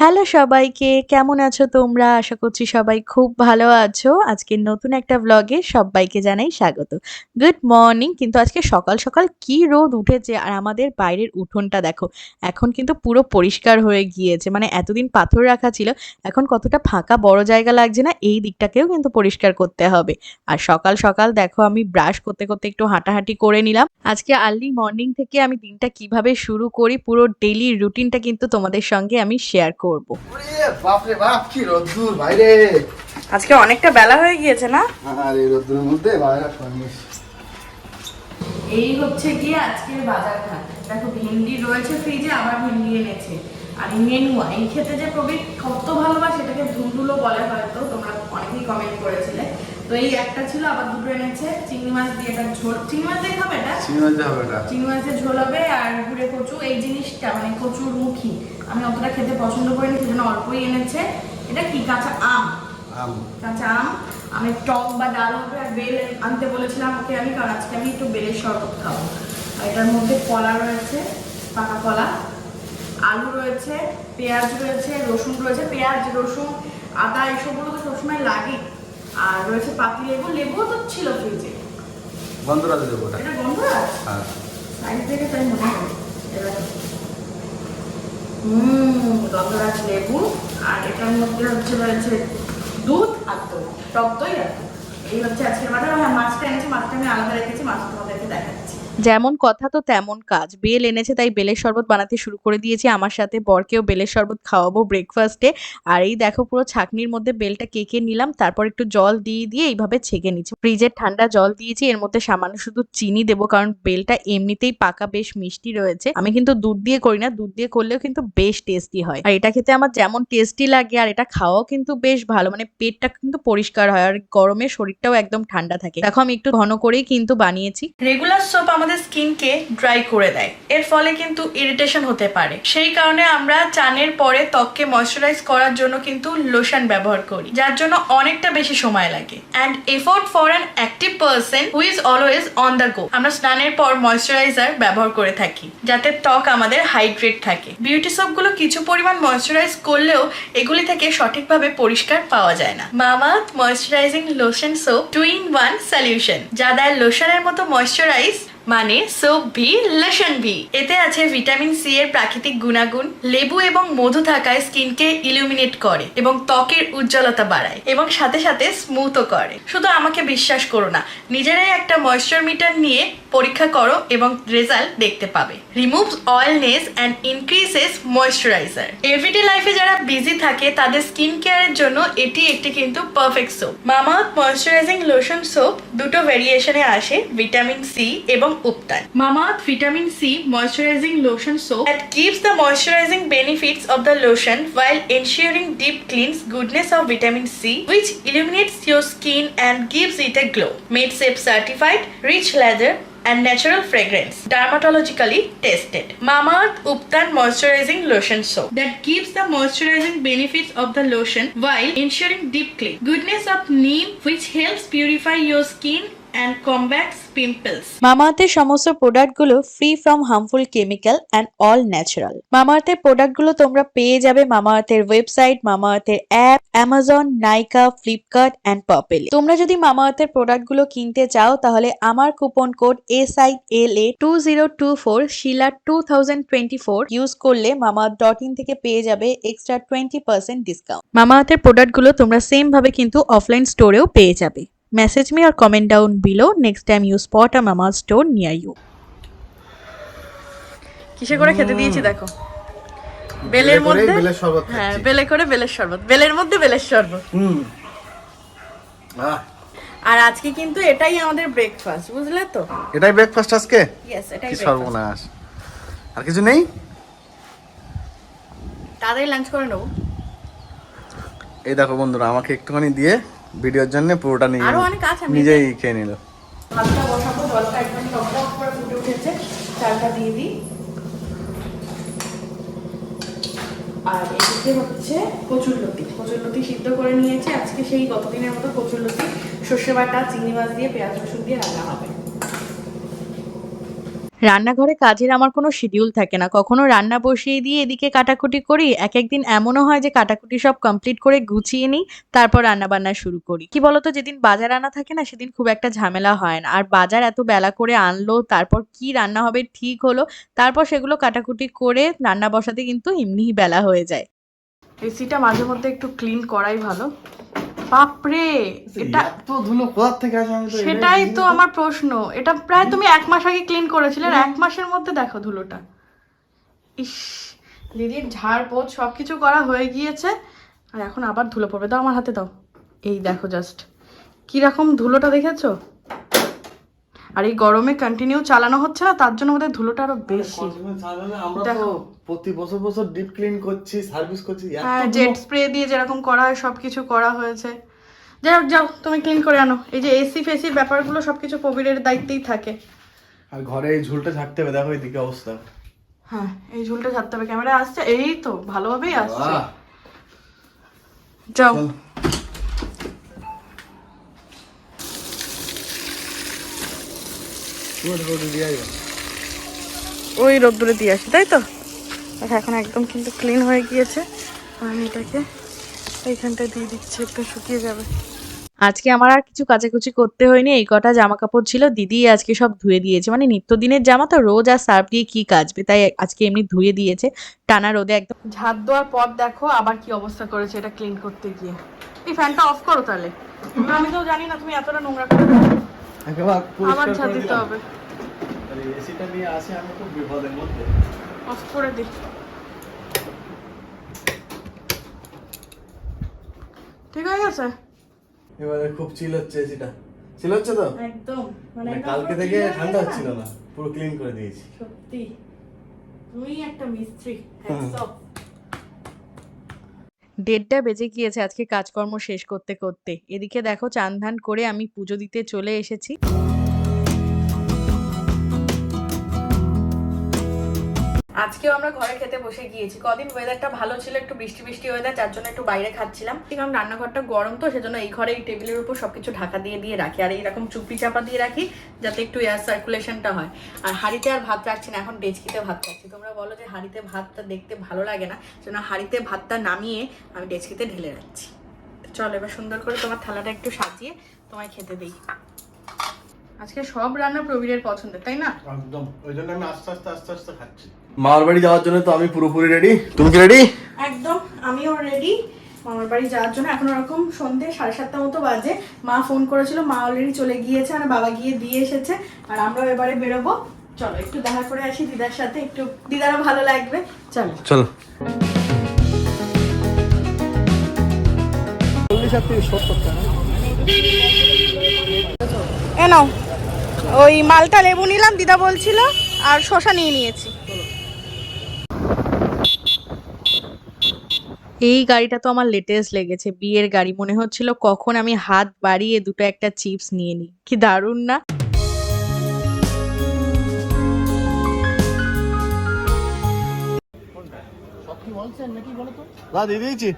Hello সবাইকে, কেমন আছো তোমরা? আশা করছি সবাই খুব ভালো আছো। আজকে নতুন একটা ব্লগে সবাইকে জানাই স্বাগত। গুড মর্নিং কিন্তু আজকে সকাল সকাল কি রোদ উঠেছে আর আমাদের বাইরের উঠোনটা দেখো, এখন কিন্তু পুরো পরিষ্কার হয়ে গিয়েছে। মানে এতদিন পাথর রাখা ছিল, এখন কতটা ফাঁকা বড় জায়গা লাগছে না, এই দিকটাকেও কিন্তু পরিষ্কার করতে হবে। আর সকাল সকাল দেখো, আমি ব্রাশ করতে করতে একটু হাঁটাহাঁটি করে নিলাম। আজকে আর্লি মর্নিং থেকে আমি দিনটা কীভাবে শুরু করি, পুরো ডেলি রুটিনটা কিন্তু তোমাদের সঙ্গে আমি শেয়ার করব। বাপরে বাপ কি রোদ্দুর বাইরে আজকে অনেকটা বেলা হয়ে গিয়েছে না? আর এই রোদ্দুরের মধ্যে বাইরে সন্দেশ এই হচ্ছে গিয়ে আজকে বাজার ঘাট। দেখো ভেন্ডি রয়েছে ফ্রিজে আবার ভেন্ডি এনেছে। আর মেনুয়া নেনুয়া এই খেতে যে প্রবীর কত ভালোবাসে এটাকে ধুলো বলে হয়তো তোমরা অনেকেই কমেন্ট করেছিলে। তো এই একটা ছিল আবার দুটো এনেছে। চিংড়ি মাছ দিয়ে এটা ঝোল। চিংড়ি মাছ দিয়ে এটা? চিনি মাছ হবে এটা। চিংড়ি মাছের ঝোল হবে আর কচু এই জিনিসটা মানে কচুর মুখী। আমি অতটা খেতে পছন্দ করিনি সেজন্য অল্পই এনেছে। এটা কি? কাঁচা আম। আম। কাঁচা আম আমি টক বা ডাল হবে আর বেল আনতে বলেছিলাম ওকে আমি কারণ আজকে আমি একটু বেলের শরবত খাব। আর এটার মধ্যে কলা রয়েছে পাকা কলা। আলু রয়েছে পেঁয়াজ রয়েছে রসুন রয়েছে। পেঁয়াজ রসুন আদা এসবগুলো তো সবসময় লাগে। আর রয়েছে পাতি লেবু লেবুও তো ছিল ফ্রিজে গন্ধরাজ দেবো এটা গন্ধরাজ হ্যাঁ। সাইড থেকে তাই মনে হয়। হুম গন্ধরাজ লেবু। আর এটার মধ্যে হচ্ছে রয়েছে দুধ আর দই। টক দই আর। হ্যাঁ যেমন কথা তো তেমন কাজ। বেল এনেছে, তাই বেলের শরবত বানাতে শুরু করে দিয়েছি। আমার সাথে বরকেও বেলের শরবত খাওয়াবো ব্রেকফাস্টে আর এই দেখো পুরো ছাকনির মধ্যে বেলটা কেকে নিলাম, তারপর একটু জল দিয়ে দিয়ে এইভাবে ছেঁকে নিচ্ছি। ফ্রিজের ঠান্ডা জল দিয়েছি, এর মধ্যে সামান্য শুধু চিনি দেবো, কারণ বেলটা এমনিতেই পাকা, বেশ মিষ্টি রয়েছে। আমি কিন্তু দুধ দিয়ে করি না, দুধ দিয়ে করলেও কিন্তু বেশ টেস্টি হয়। আর এটা খেতে আমার যেমন টেস্টি লাগে, আর এটা খাওয়াও কিন্তু বেশ ভালো। মানে পেটটা কিন্তু পরিষ্কার হয়, আর গরমে শরীরটাও একদম ঠান্ডা থাকে। দেখো, আমি একটু ঘন করেই কিন্তু বানিয়েছি। রেগুলার সোপ আমাদের স্কিনকে ড্রাই করে দেয়। এর ফলে কিন্তু ইরিটেশন হতে পারে। সেই কারণে আমরা চানের পরে ত্বককে ময়শ্চারাইজ করার জন্য কিন্তু লোশন ব্যবহার করি, যার জন্য অনেকটা বেশি সময় লাগে। And effort for an active person who is always on the go আমরা স্নানের পর ময়শ্চারাইজার ব্যবহার করে থাকি, যাতে ত্বক আমাদের হাইড্রেট থাকে। বিউটি সোপগুলো কিছু পরিমাণ ময়শ্চারাইজ করলেও এগুলি থেকে সঠিকভাবে পরিষ্কার পাওয়া যায় না। Mamaearth moisturising lotion soap two in one solution যা দেয় লোশনের মতো ময়শ্চারাইজ মানে সোপ ভি লোশন ভি এতে আছে ভিটামিন সি এর প্রাকৃতিক গুণাগুণ, লেবু এবং মধু থাকায় স্কিনকে ইলুমিনেট করে এবং ত্বকের উজ্জ্বলতা বাড়ায় এবং সাথে সাথে স্মুথও করে। শুধু আমাকে বিশ্বাস করো না, নিজেরাই একটা ময়েশ্চার মিটার নিয়ে পরীক্ষা করো এবং রেজাল্ট দেখতে পাবে। Removes oiliness and increases moisturiser everyday লাইফে যারা বিজি থাকে, তাদের স্কিন কেয়ারের জন্য এটি একটি কিন্তু perfect soap Mamaearth moisturising lotion soap দুটো ভেরিয়েশনে আসে ভিটামিন সি এবং Uptan. Vitamin C Moisturizing Lotion Soap that keeps the moisturizing benefits of the lotion while ensuring deep cleans goodness of vitamin C which illuminates your skin and gives it a glow. Made safe certified, rich leather, and natural fragrance dermatologically tested mamaearth uptan moisturizing lotion soap that gives the moisturizing benefits of the lotion while ensuring deep clean goodness of neem which helps purify your skin and combats pimples. মামাআর্থের সমস্ত প্রোডাক্টগুলো free from harmful chemical and all natural মামাআর্থের প্রোডাক্টগুলো তোমরা পেয়ে যাবে মামাআর্থের website মামাআর্থের app Amazon Nykaa Flipkart and পপেলে তোমরা যদি মামাআর্থের প্রোডাক্টগুলো কিনতে চাও, তাহলে আমার coupon code S I L A two zero two four Sheela two thousand twenty four use করলে মামাআর্থ ডট ইন থেকে পেয়ে যাবে এক্সট্রা টোয়েন্টি পার্সেন্ট ডিসকাউন্ট মামাআর্থের প্রোডাক্টগুলো তোমরা সেম ভাবে কিন্তু অফলাইন স্টোরেও পেয়ে যাবে। Message me or comment down below. Next time you spot a mama store near you. কিসে করে খেতে দিয়েছি দেখো? বেলের মধ্যে? বেলের শরবত হ্যাঁ। বেলে করে বেলের শরবত। বেলের মধ্যে বেলের শরবত। হুম। আর আজকে কিন্তু এটাই আমাদের ব্রেকফাস্ট বুঝলে তো? এটাই ব্রেকফাস্ট আজকে? ইয়েস এটাই। সর্বনাশ। আর কিছু নেই? তাড়াতাড়ি লাঞ্চ করে নেব। এই দেখো বন্ধুরা আমাকে একটুখানি দিয়ে ভিডিওর জন্য পুরোটা নিয়ে আরও অনেক আছে, আমি নিজেই খেয়ে নিল। ভাতটা বসাবো জলটা একদম টকটক করে ফুটে উঠেছে। চালটা দিয়ে দিই। আর এদিকে হচ্ছে কচুর লতি। কচুর লতি সিদ্ধ করে নিয়েছে। আজকে সেই গতদিনের মতো কচুর লতি সর্ষে বাটা চিংড়ি মাছ দিয়ে পেঁয়াজ রসুন দিয়ে রান্না হবে। রান্নাঘরে কাজের আমার কোনো শিডিউল থাকে না। কখনো রান্না বসিয়ে দিয়ে এদিকে কাটাকুটি করি এক একদিন এমনও হয় যে কাটাকুটি সব কমপ্লিট করে গুছিয়ে নিই, তারপর রান্না বান্না শুরু করি। কি বলতো, যেদিন বাজার আনা থাকে না, সেদিন খুব একটা ঝামেলা হয় না। আর বাজার এত বেলা করে আনলো, তারপর কি রান্না হবে ঠিক হলো, তারপর সেগুলো কাটাকুটি করে রান্না বসাতে কিন্তু এমনিই বেলা হয়ে যায়। এসিটা মাঝে মধ্যে একটু ক্লিন করাই ভালো। বাপরে এটা তো ধুলো কোথা থেকে আসে আমি তো সেটাই তো আমার প্রশ্ন। এটা প্রায় তুমি এক মাস আগে ক্লিন করেছিলে আর এক মাসের মধ্যে দেখো ধুলোটা। ইস দিদির ঝাড় পোছ সব কিছু করা হয়ে গিয়েছে আর এখন আবার ধুলো পড়বে। দাও আমার হাতে দাও। এই দেখো জাস্ট কীরকম ধুলোটা দেখেছ? আর এই গরমে কন্টিনিউ চালানো হচ্ছে না তার জন্য আমাদের ধুলোটা আরও বেশি। দেখো। প্রতি বছর বছর ডিপ ক্লিন করছি সার্ভিস করছি হ্যাঁ জেট স্প্রে দিয়ে যেরকম করা হয় সব কিছু করা হয়েছে। যাই হোক যাও তুমি ক্লিন করে আনো। এই যে এসি ফেসির ব্যাপারগুলো সবকিছু প্রবীরের দায়িত্বেই থাকে। আর ঘরে এই ঝুলটা ছাড়তে হবে দেখো এদিকে অবস্থা। হ্যাঁ এই ঝুলটা ছাড়তে হবে। ক্যামেরা আসছে? এই তো ভালোভাবেই আসছে। যাও চল। তুমি ওটা করে দিয়ে আসবে। ওই রোদ্দুরে দিয়ে আসি তাই তো? দেখো এখন একদম কিন্তু ক্লিন হয়ে গিয়েছে। আমি এটাকে এইখানটায় দিয়ে দিচ্ছি একটু শুকিয়ে যাবে। আজকে আমার আর কিছু কাচাকুচি করতে হয়নি এই কটা জামা কাপড় ছিল দিদি আজকে সব ধুয়ে দিয়েছে। মানে নিত্যদিনের জামা তো রোজ আর সার্ফ দিয়ে কি কাচবে তাই আজকে এমনি ধুয়ে দিয়েছে। টানা রোদে একদম ঝাড় দেওয়ার পর দেখো আবার কি অবস্থা করেছে এটা ক্লিন করতে গিয়ে। এই ফ্যানটা অফ করো তাহলে। আমি তো জানি না তুমি এতটা নোংরা করে দাও। একেবারে আবার পরিষ্কার ঝাড় করে দিতে হবে। এসিটা নিয়ে আসে আমি খুব বিপদের মধ্যে। অফ করে দিই ঠিক হয়ে গেছে? এবারে খুব চিল হচ্ছে এসিটা। চিল হচ্ছে তো? একদম। মানে মানে কালকে থেকে ঠান্ডা হচ্ছিল না? পুরো ক্লিন করে দিয়েছি। সত্যি। তুমি একটা মিস্ত্রি। দেড়টা বেজে গিয়েছে আজকে কাজকর্ম শেষ করতে করতে। এদিকে দেখো চান ধান করে আমি পুজো দিতে চলে এসেছি। আজকেও আমরা ঘরে খেতে বসে গিয়েছি। কদিন ওয়েদারটা ভালো ছিল, একটু বৃষ্টি বৃষ্টি ওয়েদার যার জন্য একটু বাইরে খাচ্ছিলাম। কারণ রান্নাঘরটা গরম তো, সেজন্য এই ঘরে এই টেবিলের উপর সবকিছু ঢাকা দিয়ে দিয়ে রাখি। আর এইরকম চুপি চাপা দিয়ে রাখি, যাতে একটু এয়ার সার্কুলেশনটা হয়। আর হাঁড়িতে আর ভাত রাখছি না, এখন ডেচকিতে ভাত রাখছি। তোমরা বলো যে হাঁড়িতে ভাতটা দেখতে ভালো লাগে না, সেজন্য হাঁড়িতে ভাতটা নামিয়ে আমি ডেচকিতে ঢেলে রাখছি। চলো এবার সুন্দর করে তোমার থালাটা একটু সাজিয়ে তোমায় খেতে দিই। আজকে সব রান্না প্রবীরের পছন্দের তাই না? একদম ওই জন্য আমি আস্তে আস্তে আস্তে আস্তে খাচ্ছি। মামার বাড়ি যাওয়ার জন্য তো আমি পুরোপুরি রেডি তুমি কি রেডি একদম আমিও রেডি মামার বাড়ি যাওয়ার জন্য এখন ওরকম সন্ধে সাড়ে সাতটা মতো বাজে। মা ফোন করেছিল মা অলরেডি চলে গিয়েছে আর বাবা গিয়ে দিয়ে এসেছে। আর আমরাও এবারে বেরোবো। চলো একটু দেখা করে আসি দিদার সাথে একটু দিদারও ভালো লাগবে। চলো। চলো। এ নাও। ওই মালটা লেবু নিলাম দিদা বলছিল আর শশা নিয়ে নিয়েছি। এই গাড়িটা তো আমার লেটেস্ট লেগেছে বিয়ের গাড়ি। মনে হচ্ছিল কখন আমি হাত বাড়িয়ে দুটো একটা চিপস নিয়ে নিই। কি দারুণ না? না দিয়ে দিয়েছি।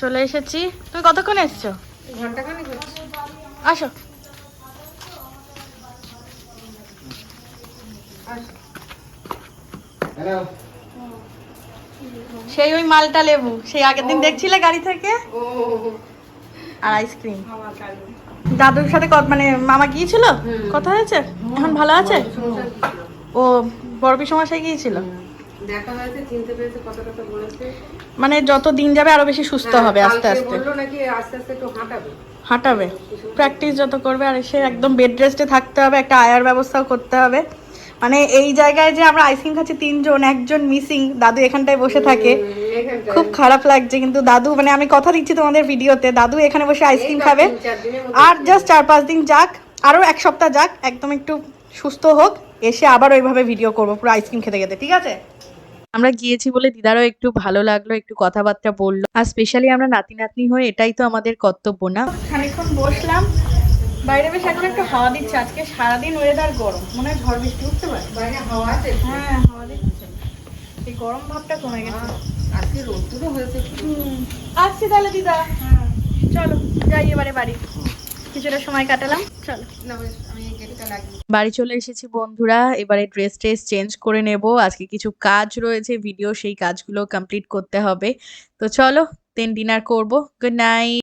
চলে এসেছি। তুমি কতক্ষণ এসছো? আসো। সেই ওই মালটা লেবু সেই আগের দিন দেখছিলে গাড়ি থেকে? আর আইসক্রিম। দাদুর সাথে মানে মামা গিয়েছিল? কথা হয়েছে? এখন ভালো আছে? ও বড় পিসমশাই গিয়েছিল দেখা হয়েছে চিনতে পেরেছে কথা কথা বলেছে। মানে যত দিন যাবে আরও বেশি সুস্থ হবে আস্তে আস্তে। বলল নাকি আস্তে আস্তে একটু হাঁটাবে। হাঁটাবে। প্র্যাকটিস যত করবে আর সে একদম বেড রেস্টে থাকতে হবে একটা আয়ার ব্যবস্থাও করতে হবে। মানে এই জায়গায় যে আমরা আইসক্রিম খাচ্ছি তিনজন একজন মিসিং দাদু এখানটায় বসে থাকে। খুব খারাপ লাগছে কিন্তু দাদু মানে আমি কথা দিচ্ছি তোমাদের ভিডিওতে দাদু এখানে বসে আইসক্রিম খাবে। আর জাস্ট চার পাঁচ দিন যাক আরও এক সপ্তাহ যাক একদম একটু সুস্থ হোক এসে আবার ওইভাবে ভিডিও করব পুরো আইসক্রিম খেতে খেতে ঠিক আছে? আমরা গিয়েছি বলে দিদারও একটু ভালো লাগল একটু কথাবার্তা বলল। আর স্পেশালি আমরা নাতি নাতনি হয়ে এটাই তো আমাদের কর্তব্য না? খানিকক্ষণ বসলাম বাইরে বেশ এখন একটু হাওয়া দিচ্ছে। আজকে সারাদিন ওয়েদার গরম। মনে হয় ঝড় বৃষ্টি উঠতে পারে। বাইরে হাওয়া আছে? হ্যাঁ হাওয়া দিচ্ছে। এই গরম ভাবটা কমে গেছে। আজকে রোদ্দুরও হয়েছে। আসছি তাহলে দিদা। চলো যাই এবারে বাড়ি। কিছুটা সময় কাটালাম। চলো। আমি বাড়ি চলে এসেছি বন্ধুরা, এবারে ড্রেস ট্রেস চেঞ্জ করে নেব। আজকে কিছু কাজ রয়েছে ভিডিও সেই কাজগুলো কমপ্লিট করতে হবে। তো চলো দেন ডিনার করব। Good night